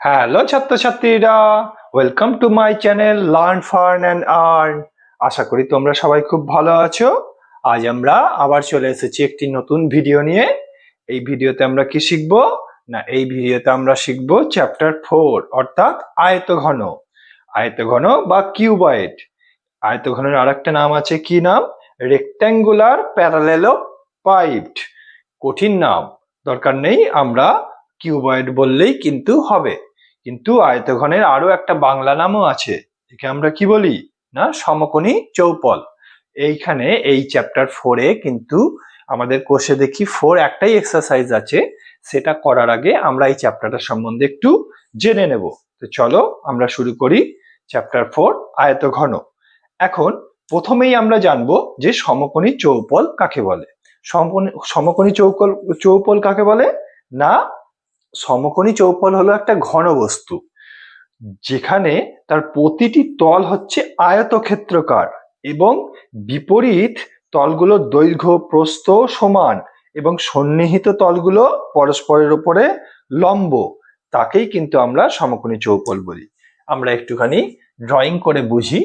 Hello ছাত্রছাত্রীরা welcome to my channel learn fern and earn আশা করি তোমরা সবাই খুব ভালো আছো। আজ আমরা আবার চলে এসেছি একটি নতুন ভিডিও নিয়ে। এই ভিডিওতে আমরা কি শিখব? না, এই ভিডিওতে আমরা শিখব চ্যাপ্টার ফোর অর্থাৎ আয়তঘন। আয়তঘন বা কিউবয়েড আয়তঘনের আরেকটা নাম আছে কি নাম? রেক্ট্যাঙ্গুলার প্যারালেলো পাইপড কঠিন নাম। দরকার নেই, আমরা কিউবয়েড বললেই কিন্তু হবে। কিন্তু আয়তঘনের আরও একটা বাংলা নামও আছে, একে আমরা কি বলি? না, সমকোণী চৌপল। এইখানে এই চ্যাপ্টার ফোরে কিন্তু আমাদের কোষে দেখি ফোর একটাই এক্সারসাইজ আছে, সেটা করার আগে আমরা এই চ্যাপ্টারটা সম্বন্ধে একটু জেনে নেব। তো চলো আমরা শুরু করি চ্যাপ্টার ফোর আয়তঘন। এখন প্রথমেই আমরা জানব যে সমকোণী চৌপল কাকে বলে? সমকোণী- সমকোণী চৌকল, চৌপল কাকে বলে? না সমকোণী চৌপল হলো একটা ঘন বস্তু, যেখানে তার প্রতিটি তল হচ্ছে আয়তক্ষেত্রকার এবং বিপরীত তলগুলোর দৈর্ঘ্য, প্রস্থ সমান এবং সন্নিহিত তলগুলো পরস্পরের উপরে লম্ব। তাকেই কিন্তু আমরা সমকোণী চৌপল বলি। আমরা একটুখানি ড্রয়িং করে বুঝি,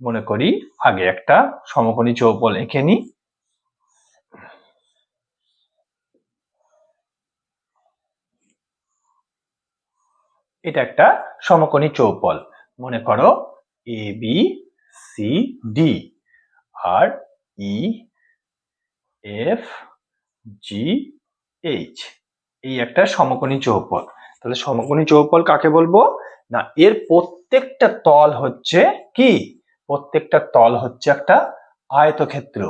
মনে করি আগে একটা সমকোণী চৌপল এঁকে নিই। এটা একটা সমকোণী চৌপল মনে করো এ বি সি ডি আর ই এফ জি এইচ এই একটা সমকোণী চৌপল তাহলে সমকোণী চৌপল কাকে বলব? না, এর প্রত্যেকটা তল হচ্ছে কি? প্রত্যেকটা তল হচ্ছে একটা আয়তক্ষেত্র।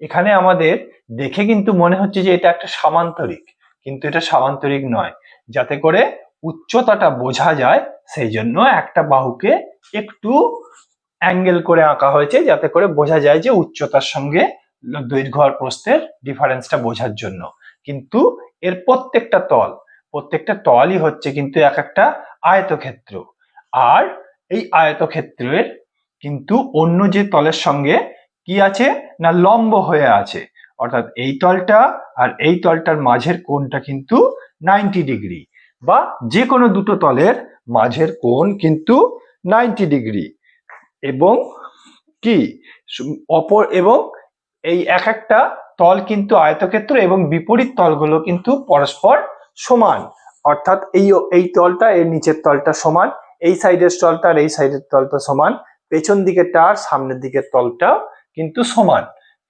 এখানে আমাদের দেখে কিন্তু মনে হচ্ছে যে এটা একটা সামান্তরিক, কিন্তু এটা সামান্তরিক নয়। যাতে করে উচ্চতাটা বোঝা যায়, সেই জন্য একটা বাহুকে একটু অ্যাঙ্গেল করে আঁকা হয়েছে যাতে করে বোঝা যায় যে উচ্চতার সঙ্গে দৈর্ঘ্য আর প্রস্থের ডিফারেন্সটা বোঝার জন্য। কিন্তু এর প্রত্যেকটা তল, প্রত্যেকটা তলই হচ্ছে কিন্তু এক একটা আয়তক্ষেত্র। আর এই আয়তক্ষেত্রের কিন্তু অন্য যে তলের সঙ্গে কি আছে না লম্ব হয়ে আছে, অর্থাৎ এই তলটা আর এই তলটার মাঝের কোণটা কিন্তু নাইনটি ডিগ্রি। বা যে কোনো দুটো তলের মাঝের কোণ কিন্তু নাইনটি ডিগ্রি। এবং কি? অপর এবং এই এক একটা তল কিন্তু আয়তক্ষেত্র এবং বিপরীত তলগুলো কিন্তু পরস্পর সমান। অর্থাৎ এই এই তলটা এর নিচের তলটা সমান, এই সাইডের তলটা আর এই সাইডের তলটা সমান, পেছন দিকেরটা আর সামনের দিকের তলটা কিন্তু সমান।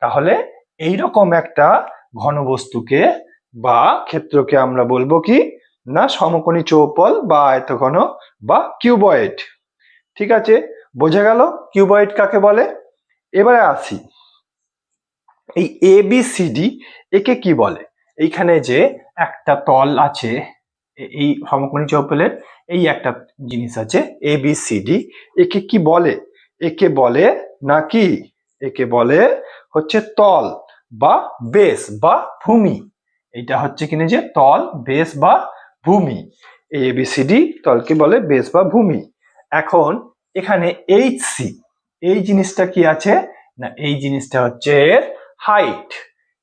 তাহলে এই রকম একটা ঘনবস্তুকে বা ক্ষেত্রকে আমরা বলব কি? না সমকোণী চৌপল বা আয়তঘন বা কিউবয়েড। ঠিক আছে? বোঝা গেল? কিউবয়েড কাকে বলে? এবারে আসি। এই এ বি সি ডি একে কি বলে? এইখানে যে একটা তল আছে, এই সমকোণী চৌপলের এই একটা জিনিস আছে এ বি সি ডি একে কি বলে? একে বলে নাকি? একে বলে হচ্ছে তল বা বেস বা ভূমি। এটা হচ্ছে কিনা যে তল বেস বা ভূমি। এ বি সি ডি তলকে বলে বেস বা ভূমি। এখন এখানে এইচ সি এই জিনিসটা কি আছে? না, এই জিনিসটা হচ্ছে এর হাইট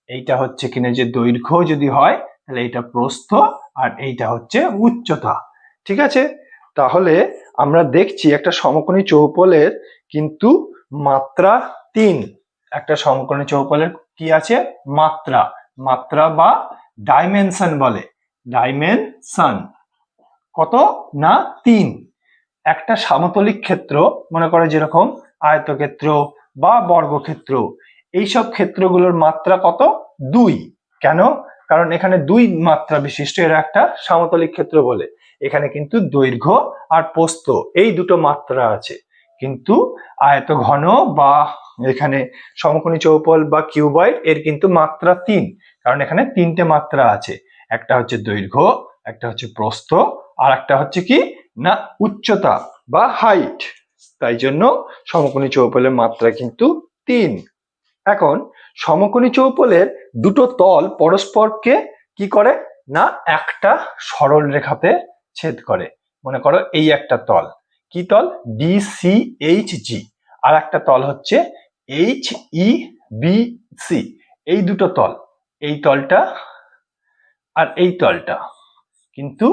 এইটা হচ্ছে কিনা যে দৈর্ঘ্য যদি হয়, তাহলে এইটা প্রস্থ আর এইটা হচ্ছে উচ্চতা। ঠিক আছে? তাহলে আমরা দেখছি একটা সমকোণী চৌপলের কিন্তু মাত্রা তিন। একটা সমকোণী চৌপলের কি আছে? মাত্রা। মাত্রা বা ডাইমেনশন বলে। ডাইমেনশন কত? না, তিন। একটা সমতলিক ক্ষেত্র, মনে করো যেরকম আয়তক্ষেত্র বা বর্গক্ষেত্র, এইসব ক্ষেত্রগুলোর মাত্রা কত? দুই। কেন? কারণ এখানে দুই মাত্রা বিশিষ্ট, এরা একটা সমতলিক ক্ষেত্র বলে। এখানে কিন্তু দৈর্ঘ্য আর পোস্ত এই দুটো মাত্রা আছে। কিন্তু আয়ত ঘন বা এখানে সমকোণী চৌপল বা কিউবয়েড এর কিন্তু মাত্রা তিন। কারণ এখানে তিনটে মাত্রা আছে। একটা হচ্ছে দৈর্ঘ্য, একটা হচ্ছে প্রস্থ, আর একটা হচ্ছে কি? না, উচ্চতা বা হাইট তাই জন্য সমকোণী চৌপলের মাত্রা কিন্তু তিন। এখন, সমকোণী চৌপলের দুটো তল পরস্পরকে কি করে? না, একটা সরল রেখাতে ছেদ করে। মনে করো এই একটা তল। কি তল? ডি সি এইচ জি আর একটা তল হচ্ছে এইচ ই বি সি এই দুটো তল। এই তলটা আর এই তলটা। কিন্তু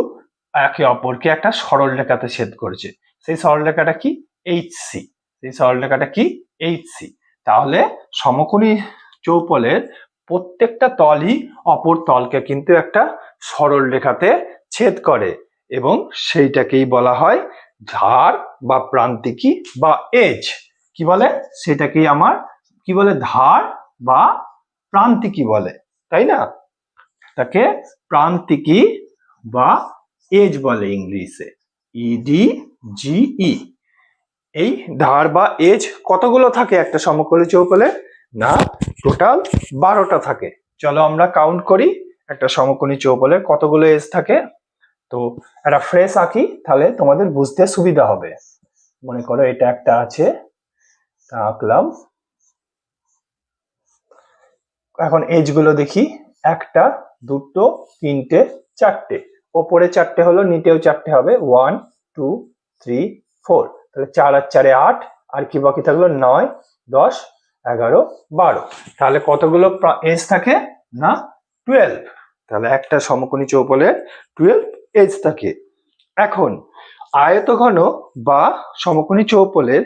একে অপরকে একটা সরল রেখাতে ছেদ করেছে। সেই সরল রেখাটা কি? এইচ সি সেই সরল রেখাটা কি? এইচ সি তাহলে সমকোণী চৌপলের প্রত্যেকটা তলই অপর তলকে কিন্তু একটা সরল রেখাতে ছেদ করে এবং সেইটাকেই বলা হয় ধার বা প্রান্তিকী বা এজ। কি বলে? সেটাকেই আমার কি বলে? ধার বা প্রান্তিকী বলে। তাই না? তাকে প্রান্তিকী বা এজ বলে ইংলিশে ইডি জিই এই ধার বা এজ কতগুলো থাকে একটা সমকোণী চৌকলে? না, টোটাল বারোটা থাকে। চলো আমরা কাউন্ট করি, একটা সমকোণী চৌকোলে কতগুলো এজ থাকে? তো একটা ফ্রেশ আঁকি, তাহলে তোমাদের বুঝতে সুবিধা হবে। মনে করো এটা একটা আছে, তা আঁকলাম। এখন এজগুলো দেখি, একটা দুটো, তিনটে, চারটে। ওপরে চারটে হলো নিচেও চারটে হবে। ওয়ান টু থ্রি ফোর তাহলে চার আর চারে আট, আর কি বাকি থাকল? নয়, দশ, এগারো, বারো। তাহলে কতগুলো এজ থাকে? না টুয়েলভ তাহলে একটা সমকোণী চৌপলের টুয়েলভ এজ থাকে। এখন, আয়তঘন বা সমকোণী চৌপলের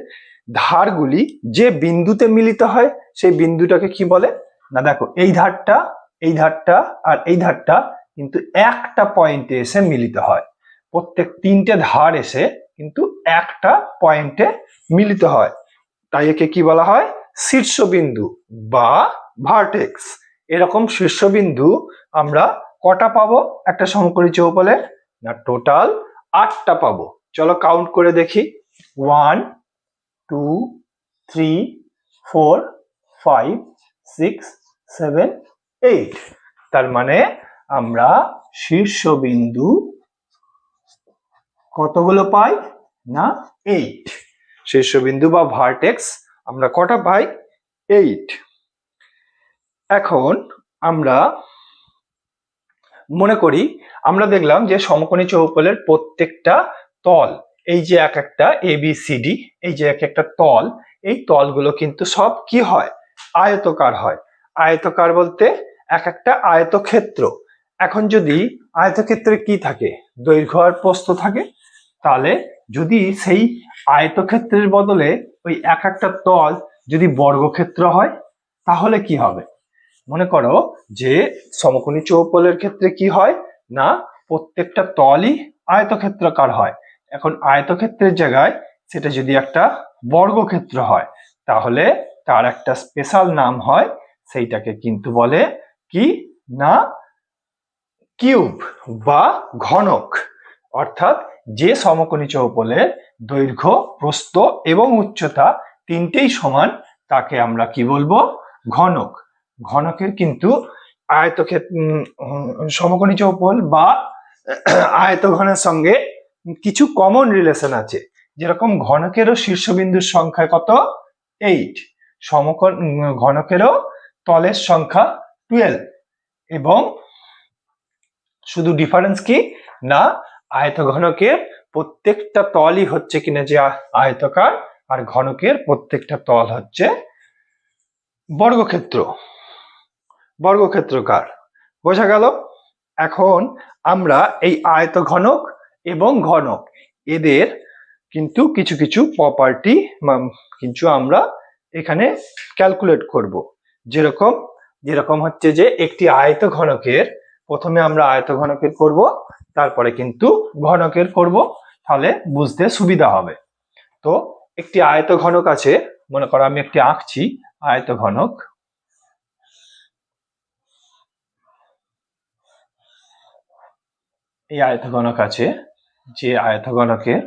ধারগুলি যে বিন্দুতে মিলিত হয়, সেই বিন্দুটাকে কি বলে? না, দেখো, এই ধারটা এই ধারটা আর এই ধারটা কিন্তু একটা পয়েন্টে এসে মিলিত হয়। প্রত্যেক তিনটে ধার এসে কিন্তু একটা পয়েন্টে মিলিত হয়। তাই একে কি বলা হয়? শীর্ষবিন্দু বা ভার্টেক্স এরকম শীর্ষবিন্দু আমরা কটা পাবো? একটা সমকোণী চৌপলের না টোটাল আটটা পাবো। চলো কাউন্ট করে দেখি। One two three four five six seven eight তার মানে আমরা শীর্ষবিন্দু কতগুলো পাই? না এইট শীর্ষবিন্দু বা ভার্টেক্স আমরা কটা পাই? এইট এখন আমরা মনে করি, আমরা দেখলাম যে সমকোণী চৌকলের প্রত্যেকটা তল, এই যে এক একটা এ বি সি ডি এই যে এক একটা তল, এই তলগুলো কিন্তু সব কি হয়? আয়তকার হয়। আয়তকার বলতে এক একটা আয়তক্ষেত্র। এখন যদি আয়তক্ষেত্রে কি থাকে? দৈর্ঘ্য আর প্রস্থ থাকে, তাহলে যদি সেই আয়তক্ষেত্রের বদলে ওই এক একটা তল যদি বর্গক্ষেত্র হয়, তাহলে কি হবে? মনে করো যে সমকোণী চৌপলের ক্ষেত্রে কি হয়? না, প্রত্যেকটা তলই আয়তক্ষেত্রাকার হয়। এখন আয়তক্ষেত্রের জায়গায় সেটা যদি একটা বর্গক্ষেত্র হয়, তাহলে তার একটা স্পেশাল নাম হয়, সেইটাকে কিন্তু বলে কি? না, কিউব বা ঘনক। অর্থাৎ যে সমকোণী চৌপলের দৈর্ঘ্য, প্রস্থ এবং উচ্চতা তিনটেই সমান, তাকে আমরা কি বলব? ঘনক। ঘনকের কিন্তু আয়তক্ষেত্র সমকোণী চৌপল বা আয়তঘনের সঙ্গে কিছু কমন রিলেশন আছে। যেরকম ঘনকেরও শীর্ষবিন্দুর সংখ্যা কত? এইট সমকোণ ঘনকেরও তলের সংখ্যা টুয়েলভ এবং শুধু ডিফারেন্স কি? না, আয়তঘনকের প্রত্যেকটা তলই হচ্ছে কিনা যে আয়তকার আর ঘনকের প্রত্যেকটা তল হচ্ছে বর্গক্ষেত্র। বর্গক্ষেত্রকার বোঝা গেল? এখন আমরা এই আয়ত ঘনক এবং ঘনক, এদের কিন্তু কিছু কিছু প্রপার্টি কিছু আমরা এখানে ক্যালকুলেট করব। যেরকম যেরকম হচ্ছে যে একটি আয়ত ঘনকের প্রথমে আমরা আয়ত ঘনকের করব, তারপরে কিন্তু ঘনকের করব, তাহলে বুঝতে সুবিধা হবে। তো একটি আয়ত ঘনক আছে, মনে করো আমি একটি আঁকছি আয়ত ঘনক এই আয়ত ঘনক আছে, যে আয়তঘনকের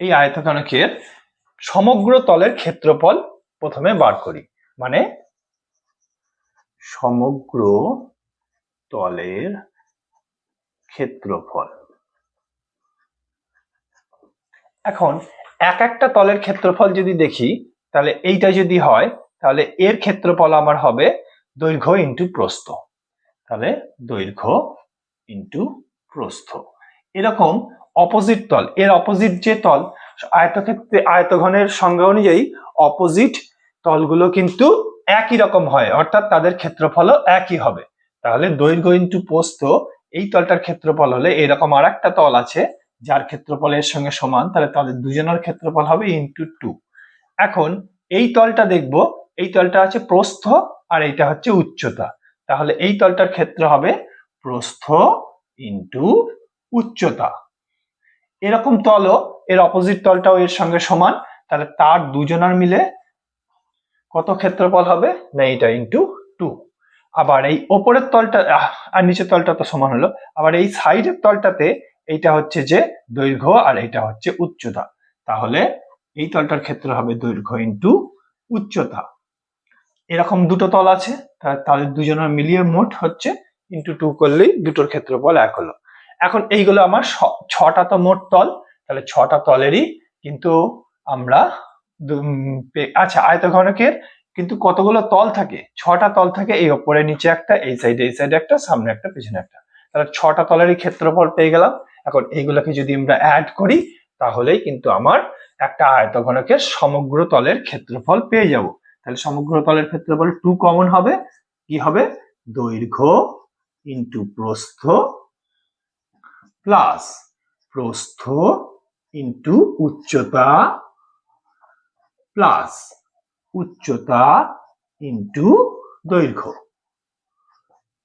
এই আয়তঘনকের সমগ্র তলের ক্ষেত্রফল প্রথমে বার করি। মানে সমগ্র তলের ক্ষেত্রফল। এখন এক একটা তলের ক্ষেত্রফল যদি দেখি, তাহলে এইটা যদি হয়, তাহলে এর ক্ষেত্রফল আমার হবে দৈর্ঘ্য ইন্টু প্রস্থ। তাহলে দৈর্ঘ্য ইন্টু প্রস্থ। এরকম অপোজিট তল। এর অপোজিট যে তল, আয়তক্ষেত্রে, আয়তঘনের সংজ্ঞা অনুযায়ী অপোজিট তলগুলো কিন্তু একই রকম হয়, অর্থাৎ তাদের ক্ষেত্রফলও একই হবে। তাহলে দৈর্ঘ্য ইন্টু প্রস্থ, এই তলটার ক্ষেত্রফল হলে এরকম আর একটা তল আছে, যার ক্ষেত্রফল এর সঙ্গে সমান, তাহলে তাদের দুজনের ক্ষেত্রফল হবে ইন্টু টু এখন এই তলটা দেখব, এই তলটা আছে প্রস্থ আর এইটা হচ্ছে উচ্চতা। তাহলে এই তলটার ক্ষেত্র হবে প্রস্থ ইন্টু উচ্চতা। এরকম তলও এর অপোজিট তলটাও এর সঙ্গে সমান, তাহলে তার দুজনার মিলে কত ক্ষেত্রফল হবে? না, এটা ইন্টু টু আবার এই ওপরের তলটা আর নিচের তলটা তো সমান হলো। আবার এই সাইডের তলটাতে এইটা হচ্ছে যে দৈর্ঘ্য আর এটা হচ্ছে উচ্চতা। তাহলে এই তলটার ক্ষেত্রে হবে দৈর্ঘ্য ইন্টু উচ্চতা। এরকম দুটো তল আছে তা- তাদের দুজনের মিলিয়ে মোট হচ্ছে ইন্টু টু করলেই দুটোর ক্ষেত্রফল এক হলো। এখন এইগুলো আমার ছটা তো মোট তল, তাহলে ছটা তলেরই কিন্তু আমরা আচ্ছা আয়তঘনকের কিন্তু কতগুলো তল থাকে? ছটা তল থাকে, এই ওপরে নিচে একটা, এই সাইডে এই সাইডে একটা, সামনে একটা, পিছনে একটা। তাহলে ছটা তলেরই ক্ষেত্রফল পেয়ে গেলাম। এখন এইগুলোকে যদি আমরা অ্যাড করি, তাহলেই কিন্তু আমার একটা আয়তঘনকের সমগ্র তলের ক্ষেত্রফল পেয়ে যাব। তাহলে সমগ্র তলের ক্ষেত্রফল টু কমন হবে। কি হবে? দৈর্ঘ্য ইন্টু প্রস্থ প্লাস প্রস্থ ইন্টু উচ্চতা প্লাস উচ্চতা ইন্টু দৈর্ঘ্য।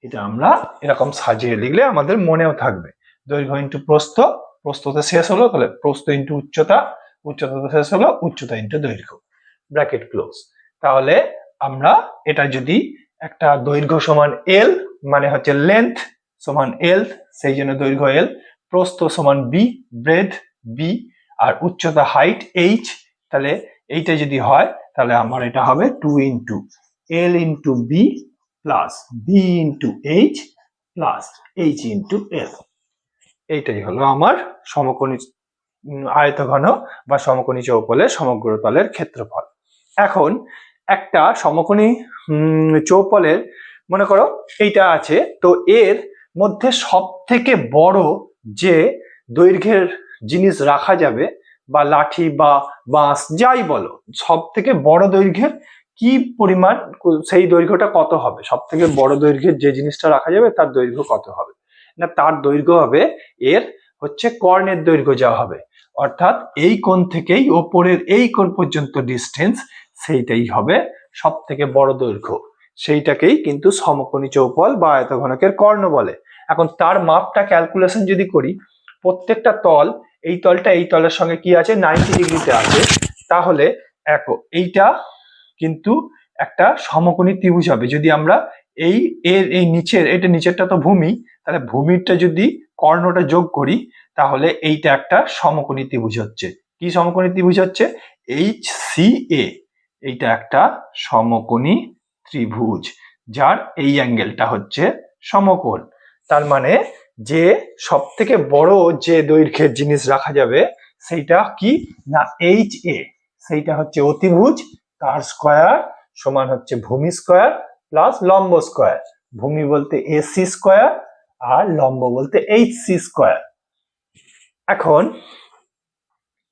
এটা আমরা এরকম সাজিয়ে লিখলে আমাদের মনেও থাকবে। দৈর্ঘ্য ইন্টু প্রস্থ প্রস্থতে শেষ হলো, তাহলে প্রস্থ ইন্টু উচ্চতা উচ্চতাতে শেষ হলো, উচ্চতা ইন্টু দৈর্ঘ্য। Bracket close. তাহলে আমরা এটা যদি একটা দৈর্ঘ্য সমান এল মানে হচ্ছে লেন্থ সমান এল সেই জন্য দৈর্ঘ্য এল প্রস্থ সমান বি ব্রেড বি আর উচ্চতা হাইট এইচ তাহলে এইটা যদি হয়, তাহলে আমার এটা হবে two into L into B plus B into H plus H into L এইটাই হলো আমার সমকোণী আয়তঘন বা সমকোণী চৌপলের সমগ্র তলের ক্ষেত্রফল। এখন একটা সমকোণী চৌপলের মনে করো এইটা আছে, তো এর মধ্যে সব থেকে বড় যে দৈর্ঘ্যের জিনিস রাখা যাবে বা লাঠি বা বাঁশ, যাই বলো সব থেকে বড় দৈর্ঘ্যের কি পরিমাণ সেই দৈর্ঘ্যটা কত হবে? সব থেকে বড় দৈর্ঘ্যের যে জিনিসটা রাখা যাবে তার দৈর্ঘ্য কত হবে? না, তার দৈর্ঘ্য হবে, এর হচ্ছে কর্ণের দৈর্ঘ্য যা হবে। অর্থাৎ এই কোণ থেকেই ওপরের এই কোণ পর্যন্ত ডিস্টেন্স সেইটাই হবে সব থেকে বড় দৈর্ঘ্য। সেইটাকেই কিন্তু সমকোণী চৌপল বা আয়তঘনকের কর্ণ বলে। এখন তার মাপটা ক্যালকুলেশন যদি করি, প্রত্যেকটা তল, এই তলটা এই তলের সঙ্গে কি আছে? নাইনটি ডিগ্রিতে আছে। তাহলে দেখো, এইটা কিন্তু একটা সমকোণী ত্রিভুজ হবে। যদি আমরা এই এর, এই নিচের, এটা নিচেরটা তো ভূমি, তাহলে ভূমিরটা যদি কর্ণটা যোগ করি, তাহলে এইটা একটা সমকোণী ত্রিভুজ হচ্ছে। কি সমকোণী ত্রিভুজ হচ্ছে? এইচ সি এ এইটা একটা সমকোণী ত্রিভুজ, যার এই অ্যাঙ্গেলটা হচ্ছে সমকোণ। তার মানে যে সব থেকে বড় যে দৈর্ঘ্যের জিনিস রাখা যাবে সেইটা কি? না এইচ এ সেইটা হচ্ছে অতিভুজ, তার স্কোয়ার সমান হচ্ছে ভূমি স্কোয়ার প্লাস লম্ব স্কোয়ার ভূমি বলতে এসি স্কোয়ার আর লম্ব বলতে এইচ সি স্কোয়ার এখন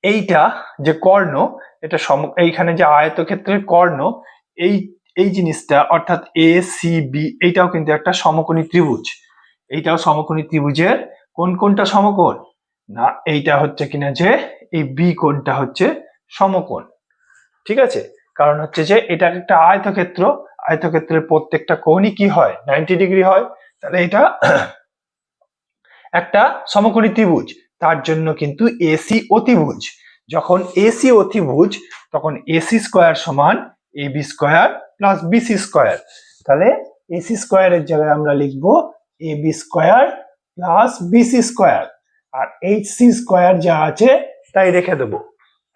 এইটা যে কর্ণ, এটা সম, এইখানে যে আয়তক্ষেত্রের কর্ণ, এই এই জিনিসটা অর্থাৎ এ সি বি এইটাও কিন্তু একটা সমকোণী ত্রিভুজ। এইটাও সমকোণী ত্রিভুজের। কোন কোনটা সমকোণ? না, এইটা হচ্ছে কিনা যে, এই বি কোণটা হচ্ছে সমকোণ। ঠিক আছে? কারণ হচ্ছে যে, এটা একটা আয়তক্ষেত্র। আয়তক্ষেত্রের প্রত্যেকটা কোণই কি হয়? নাইনটি ডিগ্রি হয়। তাহলে এটা একটা সমকোণী ত্রিভুজ। তার জন্য কিন্তু এসি অতিভুজ যখন এসি অতিভুজ তখন এসি স্কোয়ার সমান A B square plus BC square তাহলে এসি স্কোয়ারের জায়গায় আমরা লিখব A B square plus BC square R H C square যা আছে, তাই রেখে দেবো।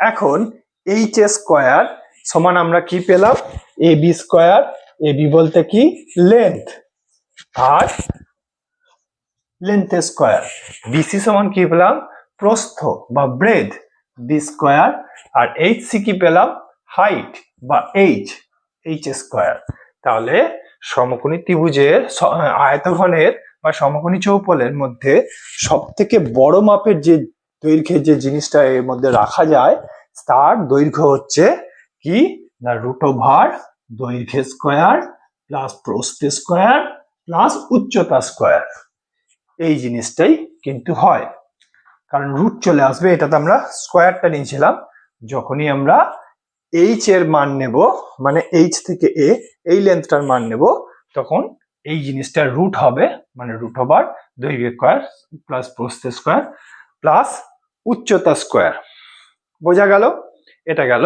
এখন এইচ এ স্কোয়ার সমান আমরা কি পেলাম? A B square A B বলতে কি? লেন্থ আর লেন্থ স্কোয়ার বিসি সমান কি পেলাম? প্রস্থ বা ব্রেড বি স্কোয়ার আর এইচ সি কি পেলাম? হাইট বা এইচ এইচ স্কোয়ার তাহলে সমকোণী ত্রিভুজের আয়তঘনের বা সমকোণী চৌপলের মধ্যে সব থেকে বড় মাপের যে দৈর্ঘ্যের যে জিনিসটা এর মধ্যে রাখা যায়, তার দৈর্ঘ্য হচ্ছে কি? না রুট ওভার দৈর্ঘ্য স্কোয়ার প্লাস প্রস্থ স্কোয়ার প্লাস উচ্চতা স্কোয়ার এই জিনিসটাই কিন্তু হয়। কারণ রুট চলে আসবে, এটাতে আমরা স্কোয়ারটা নিয়েছিলাম। যখনই আমরা এইচ এর মান নেব মানে এইচ থেকে এ এই লেন্থটার মান নেব, তখন এই জিনিসটা রুট হবে মানে রুট ওভার দৈর্ঘ্য স্কোয়ার প্লাস প্রস্থ স্কোয়ার প্লাস উচ্চতা স্কোয়ার বোঝা গেল? এটা গেল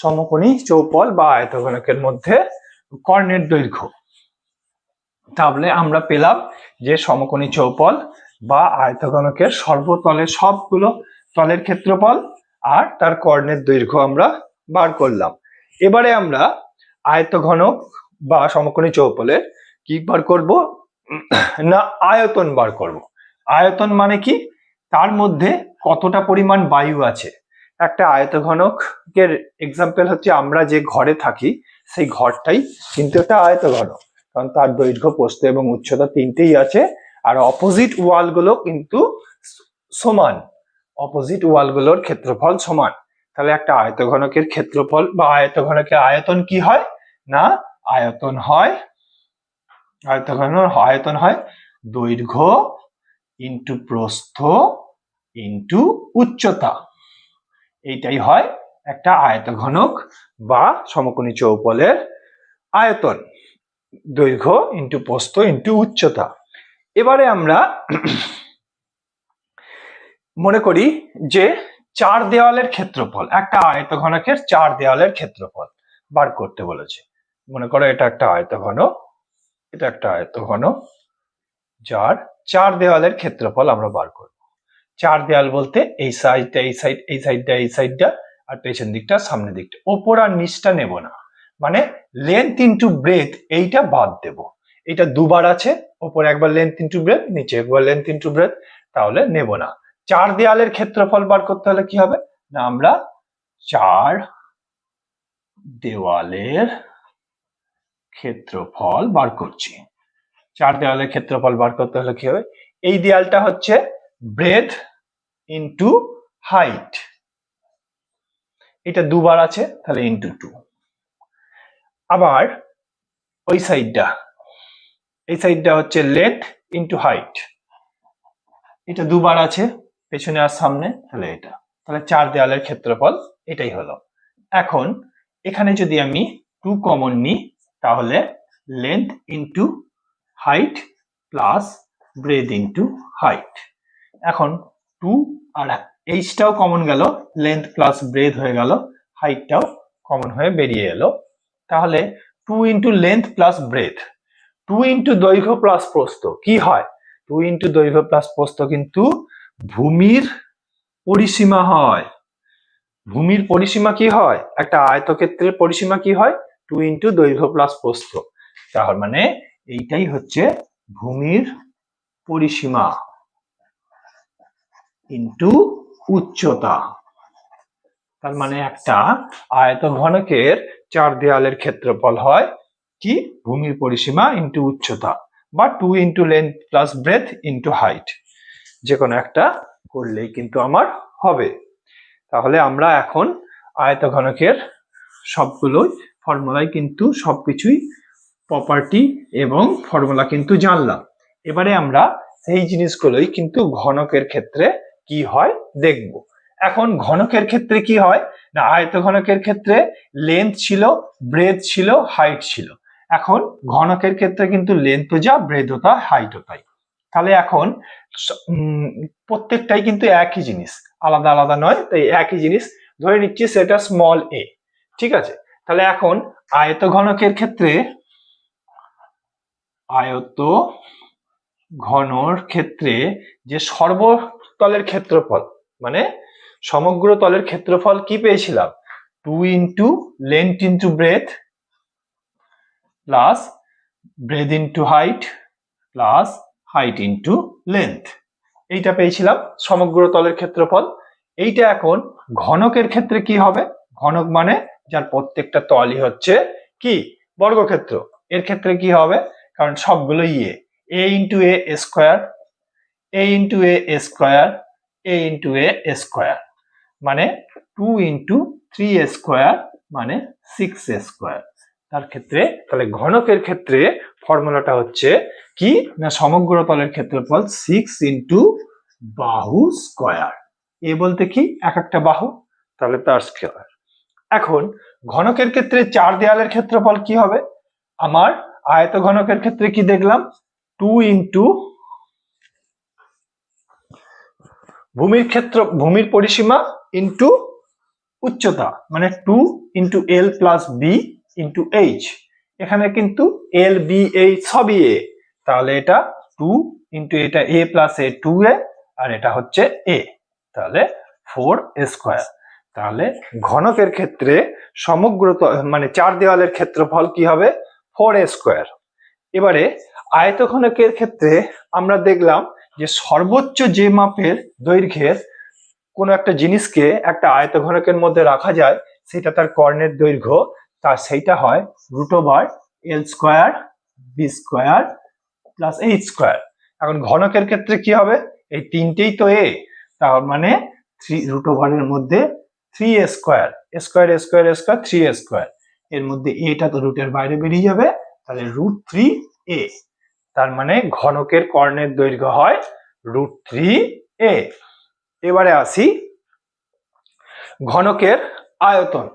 সমকোণী চৌপল বা আয়তঘনকের মধ্যে কর্ণের দৈর্ঘ্য। তাহলে আমরা পেলাম যে সমকোণী চৌপল বা আয়তঘনকের সর্বতলের সবগুলো তলের ক্ষেত্রফল আর তার কর্ণের দৈর্ঘ্য আমরা বার করলাম। এবারে আমরা আয়তঘনক বা সমকোণী চৌপলের কি বার করব? না, আয়তন বার করব। আয়তন মানে কি? তার মধ্যে কতটা পরিমাণ বায়ু আছে? একটা আয়ত ঘনকের এক্সাম্পল হচ্ছে আমরা যে ঘরে থাকি, সেই ঘরটাই কিন্তু একটা আয়তঘনক। কারণ তার দৈর্ঘ্য, প্রস্থ এবং উচ্চতা তিনটেই আছে। আর অপোজিট ওয়ালগুলো কিন্তু সমান। অপোজিট ওয়ালগুলোর ক্ষেত্রফল সমান। তাহলে একটা আয়তঘনকের ক্ষেত্রফল বা আয়তঘনকের আয়তন কি হয়? না, আয়তন হয়, আয়তঘন আয়তন হয় দৈর্ঘ্য ইন্টু প্রস্থ ইন্টু উচ্চতা। এইটাই হয় একটা আয়তঘনক বা সমকোণী চৌপলের আয়তন। দৈর্ঘ্য ইন্টু প্রস্থ ইন্টু উচ্চতা। এবারে আমরা মনে করি যে চার দেওয়ালের ক্ষেত্রফল, একটা আয়ত ঘনকের চার দেওয়ালের ক্ষেত্রফল বার করতে বলেছে। মনে করো এটা একটা আয়ত ঘন এটা একটা আয়ত ঘন যার চার দেওয়ালের ক্ষেত্রফল আমরা বার করব। চার দেওয়াল বলতে এই সাইডটা, এই সাইড, এই সাইডটা এই সাইডটা, আর পেছন দিকটা, সামনের দিকটা। ওপর আর নিচটা নেব না। মানে লেন্থ ইন্টু ব্রেথ এইটা বাদ দেব। এটা দুবার আছে, ওপর একবার লেন্থ ইন্টু ব্রেথ নিচে একবার লেন্থ ইন্টু ব্রেথ তাহলে নেব না। চার দেয়ালের ক্ষেত্রফল বার করতে হলে কি হবে? না, আমরা চার দেওয়ালের ক্ষেত্রফল বার করছি। চার দেওয়ালের ক্ষেত্রফল বার করতে হলে কি হবে? এই দেয়ালটা হচ্ছে ব্রেথ ইন্টু হাইট এটা দুবার আছে, তাহলে ইন্টু টু আবার ওই সাইডটা এই সাইডটা হচ্ছে লেন্থ ইন্টু হাইট এটা দুবার আছে পেছনে আর সামনে তাহলে এটা। তাহলে চার দেয়ালের ক্ষেত্রফল এটাই হলো। এখন এখানে যদি আমি টু কমন নিই তাহলে length into height plus breadth into height এখন টু আর এইচটাও কমন গেল লেন্থ প্লাস ব্রেথ হয়ে গেল হাইটটাও কমন হয়ে বেরিয়ে এলো। তাহলে two into length plus breadth two into দৈর্ঘ্য প্লাস প্রস্থ কি হয়? টু ইন্টু দৈর্ঘ্য প্লাস প্রস্থ কিন্তু ভূমির পরিসীমা হয়। ভূমির পরিসীমা কি হয়? একটা আয়তক্ষেত্রের পরিসীমা কি হয়? টু ইন্টু দৈর্ঘ্য প্লাস প্রস্থ। তাহলে মানে এইটাই হচ্ছে ভূমির পরিসীমা ইন্টু উচ্চতা। তার মানে একটা আয়তঘনকের চার দেয়ালের ক্ষেত্রফল হয় কি? ভূমির পরিসীমা ইন্টু উচ্চতা বা two into length plus breadth into height. যে কোনো একটা করলেই কিন্তু আমার হবে। তাহলে আমরা এখন আয়তঘনকের সবগুলোই ফর্মুলায় কিন্তু সব কিছুই প্রপার্টি এবং ফর্মুলা কিন্তু জানলাম। এবারে আমরা সেই জিনিসগুলোই কিন্তু ঘনকের ক্ষেত্রে কি হয় দেখব। এখন ঘনকের ক্ষেত্রে কি হয়? না আয়ত ঘনকের ক্ষেত্রে লেন্থ ছিল ব্রেথ ছিল হাইট ছিল। এখন ঘনকের ক্ষেত্রে কিন্তু লেন্থ যা ব্রেথ তা হাইট তাই। তাহলে এখন প্রত্যেকটাই কিন্তু একই জিনিস। আলাদা আলাদা নয়, তাই একই জিনিস। ধরে নিচ্ছি সেটা স্মল এ ঠিক আছে? তাহলে এখন আয়ত ঘনকের ক্ষেত্রে আয়ত ঘনর ক্ষেত্রে যে সর্বতলের ক্ষেত্রফল মানে সমগ্র তলের ক্ষেত্রফল কি পেয়েছিলাম? Two into length into breadth plus breadth into height plus height into length এইটা পেয়েছিলাম সমগ্র তলের ক্ষেত্রফল। এইটা এখন ঘনকের ক্ষেত্রে কি হবে? ঘনক মানে যার প্রত্যেকটা তলই হচ্ছে কি? বর্গক্ষেত্র। এর ক্ষেত্রে কি হবে? কারণ সবগুলো ইয়ে A into A square A into A square A into A square মানে টু ইন্টু থ্রি স্কোয়ার মানে সিক্স স্কোয়ার তার ক্ষেত্রে, তাহলে ঘনকের ক্ষেত্রে ফর্মুলাটা হচ্ছে কি? না, সমগ্র তলের ক্ষেত্রফল সিক্স ইন্টু বাহু স্কোয়ার এ বলতে কি? এক একটা বাহু, তাহলে তার স্কোয়ার এখন, ঘনকের ক্ষেত্রে চার দেয়ালের ক্ষেত্রফল কি হবে? আমার আয়ত ঘনকের ক্ষেত্রে কি দেখলাম? টু ইন্টু ভূমির ক্ষেত্র, ভূমির পরিসীমা ইন্টু উচ্চতা মানে two into L plus B into H এখানে কিন্তু এল বি এইচ সবই এ তাহলে এটা টু ইন্টু এটা এ প্লাস এ টু এ আর এটা হচ্ছে এ তাহলে ফোর স্কোয়ার তাহলে ঘনকের ক্ষেত্রে সমগ্র মানে চার দেওয়ালের ক্ষেত্রফল কি হবে? ফোর স্কোয়ার এবারে আয়তঘনকের ক্ষেত্রে আমরা দেখলাম যে সর্বোচ্চ যে মাপের দৈর্ঘ্যের কোনো একটা জিনিসকে একটা আয়তঘনকের মধ্যে রাখা যায়, সেটা তার কর্ণের দৈর্ঘ্য। তার সেইটা হয় root over L square B square plus H square এখন ঘনকের ক্ষেত্রে কি হবে? এই তিনটেই তো এ তার মানে থ্রি রুট ওভারের মধ্যে three A square square square square three A square এর মধ্যে এটা তো রুটের বাইরে বেরিয়ে যাবে, তাহলে রুট থ্রি এ তার মানে ঘনকের কর্ণের দৈর্ঘ্য হয় রুট থ্রি এ এবারে আসি ঘনকের আয়তন।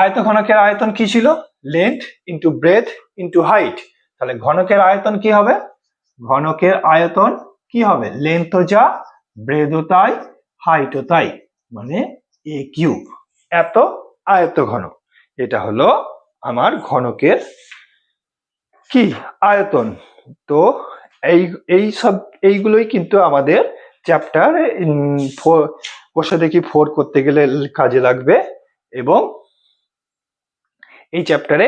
আয়ত ঘনকের আয়তন কি ছিল? Length into breadth into height তাহলে ঘনকের আয়তন কি হবে? ঘনকের আয়তন কি হবে? লেন্থও যা ব্রেথও তাই হাইটও তাই মানে এ কিউব এত আয়ত ঘন এটা হলো আমার ঘনকের কি আয়তন? তো এই এই সব, এইগুলোই কিন্তু আমাদের চ্যাপ্টার বসে দেখি ফোর করতে গেলে কাজে লাগবে। এবং এই চ্যাপ্টারে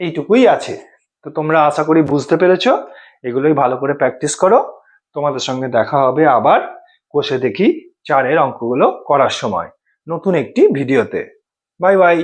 এইটুকুই আছে। তো তোমরা আশা করি বুঝতে পেরেছ। এগুলোই ভালো করে প্র্যাকটিস করো। তোমাদের সঙ্গে দেখা হবে আবার কষে দেখি চারের অঙ্কগুলো করার সময়। নতুন একটি ভিডিওতে বাই বাই